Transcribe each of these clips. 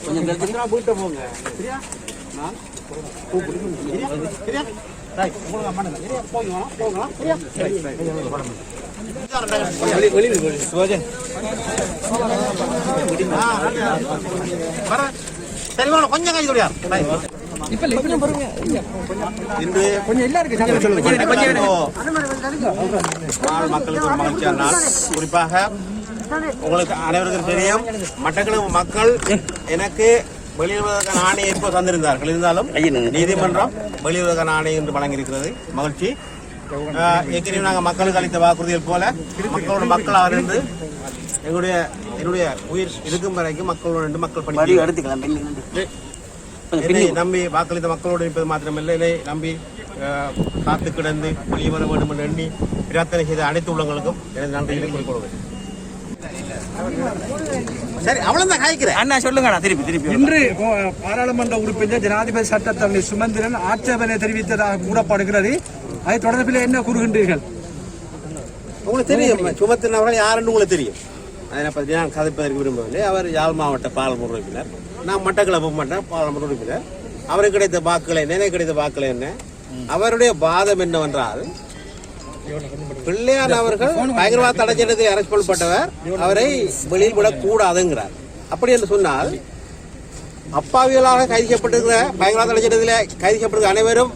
கொஞ்சம் வீட்டை போங்க. சரியா? நான் கூப்பிடுங்க சரியா? சரியா? ரைட் உங்களுக்கு அம்மா சரியா போங்க போகலாம் சரியா? வெளி வெளி வெளி. சோஜன் சரி வாங்க கொஞ்சம் கை தொடியா இன்று கொஞ்சம் எல்லாருக்கும் சொல்லுங்க மக்களுக்கு ஒரு மகிழ்ச்சியான நாள். குறிப்பாக உங்களுக்கு அனைவருக்கும் தெரியும் மட்டக்களப்பு மக்கள் எனக்கு வெளியுறவுக்கான ஆணையை இப்போ தந்திருந்தார்கள். இருந்தாலும் நீதிமன்றம் வெளியுறவுக்கான ஆணை என்று வழங்கியிருக்கிறது. மகிழ்ச்சி. ஏற்கனவே நாங்கள் மக்களுக்கு அளித்த வாக்குறுதிகள் போல மக்களோட மக்களாக இருந்து எங்களுடைய என்னுடைய உயிர் இருக்கும் வரைக்கும் மக்களோடு மக்கள் பணி எடுத்துக்கலாம். என்னை நம்பி வாக்களித்த மக்களோடு இருப்பது மாத்திரமல்ல. என்னை நம்பி காத்து கிடந்து வெளியே வர வேண்டும் என்று எண்ணி பிரார்த்தனை செய்த அனைத்து உள்ளங்களுக்கும் எனது நன்றிகளை குறிப்பிடுவேன் சரி அவ்வளவுதான் காய்க்கிறேன். அண்ணா சொல்லுங்கண்ணா திருப்பி திருப்பி. இன்று பாராளுமன்ற உறுப்பினர் ஜனாதிபதி சட்டத்தரணி சுமந்திரன் ஆட்சேபனை தெரிவித்ததாக கூறப்படுகிறது. அதை தொடர்பில் என்ன கூறுகின்றீர்கள்? உங்களுக்கு தெரியும் சுமத்தினவர்கள் யாருன்னு உங்களுக்கு தெரியும். அதனை பற்றி நான் கதைப்பதற்கு விரும்பவில்லை அவர் யாழ் மாவட்ட பாராளுமன்ற உறுப்பினர் நான் மட்டக்களப்பு மாவட்ட பாராளுமன்ற உறுப்பினர் அவருக்கு கிடைத்த வாக்குகள் என்ன எனக்கு கிடைத்த வாக்குகள் என்ன அவருடைய வாதம் என்னவென்றால் பிள்ளையார் அவர்கள் பயங்கரவாத தடை சட்டத்தில் அரெஸ்ட் பண்ணப்பட்டவர் அவரை வெளியில் விடக்கூடாதுங்கிறார் அப்படி என்று சொன்னால் அப்பாவிகளாக கைது செய்யப்பட்டிருக்கிற பயங்கரவாத தடை சட்டத்தில் கைது செய்யப்பட்டிருக்கிற அனைவரும்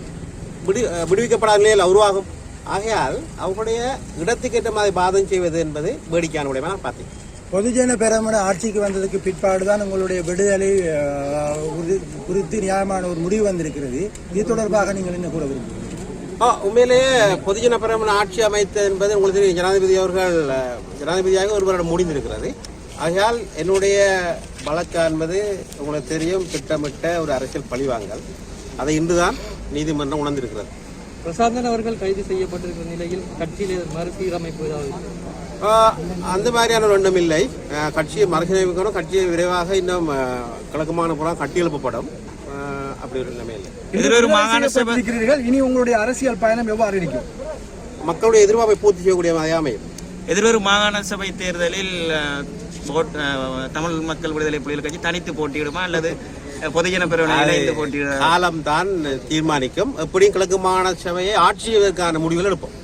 விடு விடுவிக்கப்படாத நிலையில் உருவாகும் ஆகையால் அவர்களுடைய இடத்துக்கு ஏற்ற மாதிரி பாதம் செய்வது என்பது வேடிக்கையான விடயமா நான் பார்த்தேன். பொதுஜன பெரமுன ஆட்சிக்கு வந்ததுக்கு பிற்பாடுதான் உங்களுடைய விடுதலை குறித்து நியாயமான ஒரு முடிவு வந்திருக்கிறது. இது தொடர்பாக நீங்கள் என்ன கூற விரும்புகிறீர்கள்? ஆ, உண்மையிலேயே பொதுஜன பெரமுன ஆட்சி அமைத்தது என்பது உங்களுக்கு தெரியும். ஜனாதிபதி அவர்கள் ஜனாதிபதியாக ஒரு வருடம் முடிந்திருக்கிறது. ஆகையால் என்னுடைய வழக்கு என்பது உங்களுக்கு தெரியும். திட்டமிட்ட ஒரு அரசியல் பழிவாங்கல். அதை இன்றுதான் நீதிமன்றம் உணர்ந்திருக்கிறது. பிரசாந்தன் அவர்கள் கைது செய்யப்பட்டிருக்கிற நிலையில் கட்சியில் மறுசீரமைப்பு அந்த மாதிரியான எண்ணம் இல்லை. கட்சியை மறுசீரமைக்கணும். கட்சியை விரைவாக இன்னும் ஆஹ் கிழக்கு மாநிலம் கட்டி எழுப்பப்படும். ஆஹ் அப்படி ஒரு நிலைமை இல்லை. எதிரொரு மாகாண சபை இருக்கிறீர்கள் இனி உங்களுடைய அரசியல் பயணம் எவ்வாறு இருக்கும்? மக்களுடைய எதிர்பார்ப்பை பூர்த்தி செய்யக்கூடிய அமையும். எதிரொரு மாகாண சபை தேர்தலில் தமிழ் மக்கள் விடுதலை புலிகள் கட்சி தனித்து போட்டியிடுமா? அல்லது பொதுஜன பெருவனை இணைந்து போட்டியிட காலம் தான் தீர்மானிக்கும். எப்படியும் கிழக்கு மாகாண சபையை ஆட்சி செய்வதற்கான முடிவுகள் எடுப்போம்.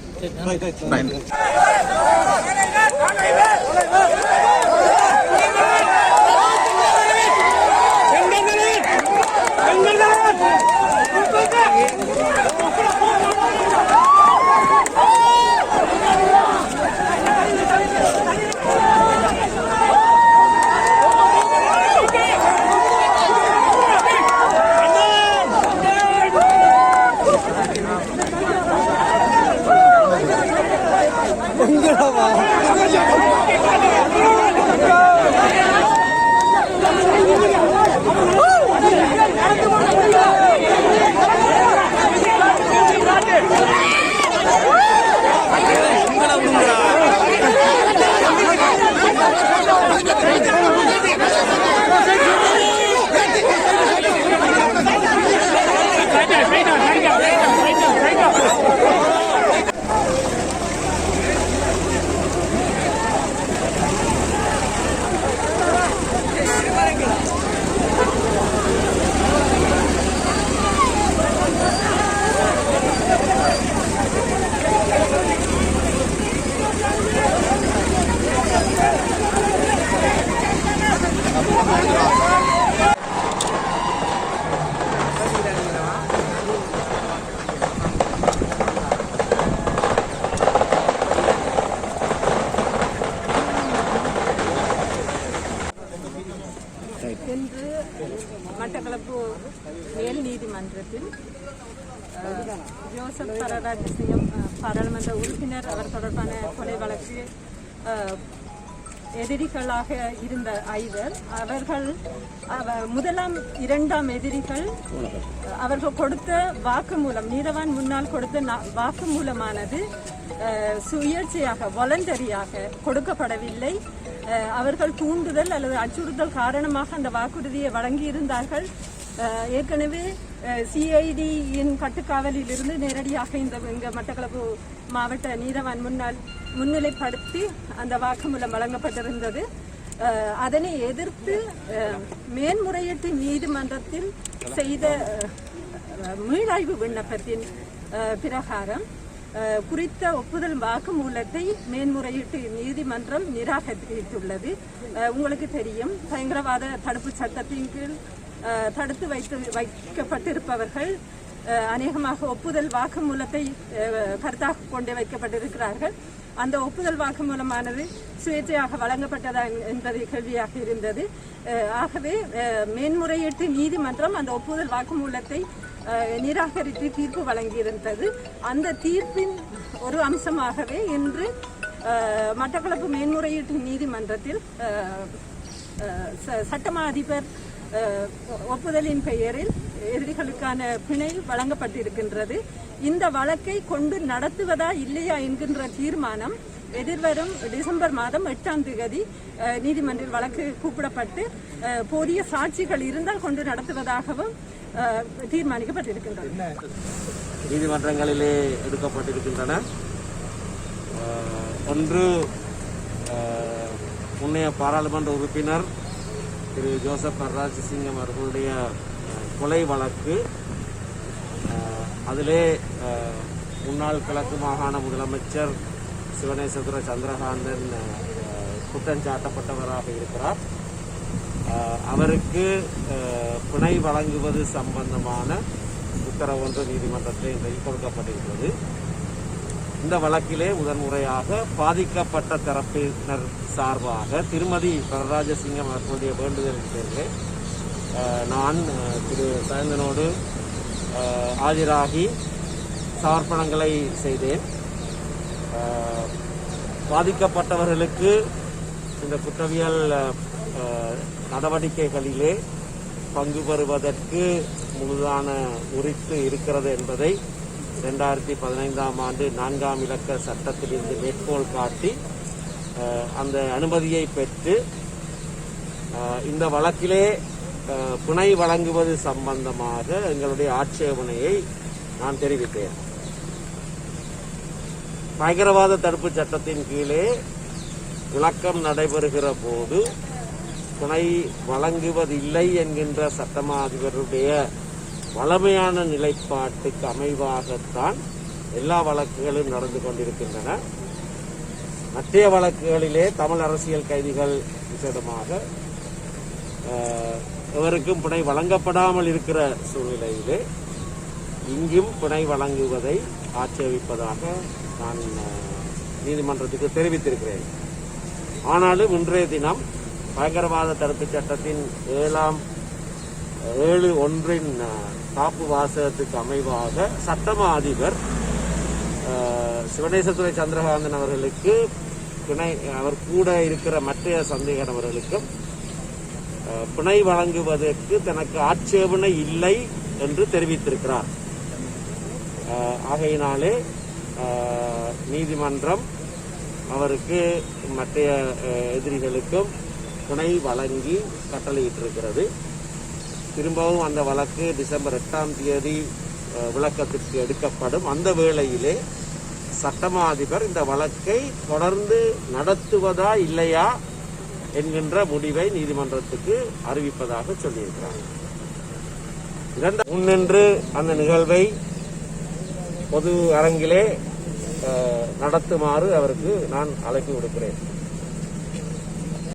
知道吗？இன்று மட்டக்களப்பு மேல் நீதிமன்றத்தில் ஜோசப் பரராஜசிங்கம் பாராளுமன்ற உறுப்பினர் அவர் தொடர்பான கொலை வழக்கு எதிரிகளாக இருந்த ஐவர் அவர்கள் அவ- முதலாம் இரண்டாம் எதிரிகள் அவர்கள் கொடுத்த வாக்குமூலம் நீதவான் முன்னால் கொடுத்த நா- வாக்குமூலமானது சுயேட்சையாக வாலண்டரியாக கொடுக்கப்படவில்லை. அவர்கள் தூண்டுதல் அல்லது அச்சுறுத்தல் காரணமாக அந்த வாக்குறுதியை வழங்கியிருந்தார்கள். ஏற்கனவே சிஐடியின் கட்டுக்காவலில் இருந்து நேரடியாக இந்த இங்கே மட்டக்களப்பு மாவட்ட நீதவான் முன்னால் முன்னிலைப்படுத்தி அந்த வாக்குமூலம் வழங்கப்பட்டிருந்தது. அதனை எதிர்த்து மேன்முறையீட்டு நீதிமன்றத்தில் செய்த மீளாய்வு விண்ணப்பத்தின் பிரகாரம் குறித்த ஒப்புதல் வாக்குமூலத்தை மேன்முறையீட்டு நீதிமன்றம் நிராகரித்துள்ளது. உங்களுக்கு தெரியும் பயங்கரவாத தடுப்பு சட்டத்தின் கீழ் தடுத்து வைத்து வைக்கப்பட்டிருப்பவர்கள் அநேகமாக ஒப்புதல் வாக்குமூலத்தை கருத்தாக கொண்டு வைக்கப்பட்டிருக்கிறார்கள். அந்த ஒப்புதல் வாக்குமூலமானது சுயேட்சையாக வழங்கப்பட்டதா என்பது கேள்வியாக இருந்தது. ஆகவே மேன்முறையீட்டு நீதிமன்றம் அந்த ஒப்புதல் வாக்குமூலத்தை நிராகரித்து தீர்ப்பு வழங்கியிருந்தது. அந்த தீர்ப்பின் ஒரு அம்சமாகவே இன்று மட்டக்களப்பு மேன்முறையீட்டு நீதிமன்றத்தில் ச- சட்டமா அதிபர் ஒப்புதலின் பெயரில் எதிரிகளுக்கான பிணை வழங்கப்பட்டிருக்கின்றது. இந்த வழக்கை கொண்டு நடத்துவதா இல்லையா என்கின்ற தீர்மானம் எதிர்வரும் டிசம்பர் மாதம் எட்டாம் தேதி நீதிமன்றில் வழக்கு கூப்பிடப்பட்டு போதிய சாட்சிகள் இருந்தால் கொண்டு நடத்துவதாகவும் தீர்மானிக்கப்பட்டிருக்கின்றன தீர்மானிக்கப்பட்டிருக்கின்றது. நீதிமன்றங்களிலே எடுக்கப்பட்டிருக்கின்றன. ஒன்று முன்னைய பாராளுமன்ற உறுப்பினர் திரு ஜோசப் நடராஜசிங்கம் அவர்களுடைய கொலை வழக்கு அதிலே முன்னாள் கிழக்கு மாகாண முதலமைச்சர் சிவனேசதுர சந்திரகாந்தன் குற்றஞ்சாட்டப்பட்டவராக குற்றம் சாட்டப்பட்டவராக இருக்கிறார். அவருக்கு பிணை வழங்குவது சம்பந்தமான உத்தரவு ஒன்று நீதிமன்றத்தில் இன்றைக்கு கொடுக்கப்பட்டிருக்கிறது. இந்த வழக்கிலே முதன்முறையாக பாதிக்கப்பட்ட தரப்பினர் சார்பாக திருமதி வரராஜசிங்கம் அவர்களுடைய வேண்டுதலின் பேரில் நான் திரு சயந்தனோடு ஆஜராகி சமர்ப்பணங்களை செய்தேன். பாதிக்கப்பட்டவர்களுக்கு இந்த குற்றவியல் நடவடிக்கைகளிலே பங்கு பெறுவதற்கு முழுதான உரித்து இருக்கிறது என்பதை ரெண்டாயிரத்தி பதினைந்தாம் ஆண்டு நான்காம் இலக்க சட்டத்திலிருந்து மேற்கோள் காட்டி அந்த அனுமதியை பெற்று இந்த வழக்கிலே அஹ், பிணை வழங்குவது சம்பந்தமாக எங்களுடைய ஆட்சேபனையை நான் தெரிவித்தேன். பயங்கரவாத தடுப்பு சட்டத்தின் கீழே விளக்கம் நடைபெறுகிற போது துணை வழங்குவதில்லை என்கின்ற சட்டமா அதிபருடைய வளமையான நிலைப்பாட்டுக்கு அமைவாகத்தான் எல்லா வழக்குகளும் நடந்து கொண்டிருக்கின்றன. மற்ற வழக்குகளிலே தமிழ் அரசியல் கைதிகள் விசேடமாக இவருக்கும் எவருக்கும் பிணை வழங்கப்படாமல் இருக்கிற சூழ்நிலையிலே இங்கும் பிணை வழங்குவதை ஆட்சேபிப்பதாக நான் நீதிமன்றத்துக்கு தெரிவித்திருக்கிறேன். ஆனாலும் இன்றைய தினம் பயங்கரவாத தடுப்புச் சட்டத்தின் ஏழாம் ஏழு ஒன்றின் காப்பு வாசகத்துக்கு அமைவாக சட்டமா அதிபர் சிவனேசத்துறை சந்திரகாந்தன் அவர்களுக்கு பிணை அவர் கூட இருக்கிற மற்ற சந்தேக நபர்களுக்கும் பிணை வழங்குவதற்கு தனக்கு ஆட்சேபனை இல்லை என்று தெரிவித்திருக்கிறார். ஆகையினாலே நீதிமன்றம் அவருக்கு மற்ற எதிரிகளுக்கும் துணை வழங்கி கட்டளையிட்டிருக்கிறது. திரும்பவும் அந்த வழக்கு டிசம்பர் எட்டாம் தேதி விளக்கத்திற்கு எடுக்கப்படும். அந்த வேளையிலே சட்டமா அதிபர் இந்த வழக்கை தொடர்ந்து நடத்துவதா இல்லையா என்கின்ற முடிவை நீதிமன்றத்துக்கு அறிவிப்பதாக சொல்லியிருக்கிறார். இரண்டு முன்னின்று அந்த நிகழ்வை பொது அரங்கிலே அஹ், நடத்துமாறு அவருக்கு நான் அழைப்பு விடுக்கிறேன்.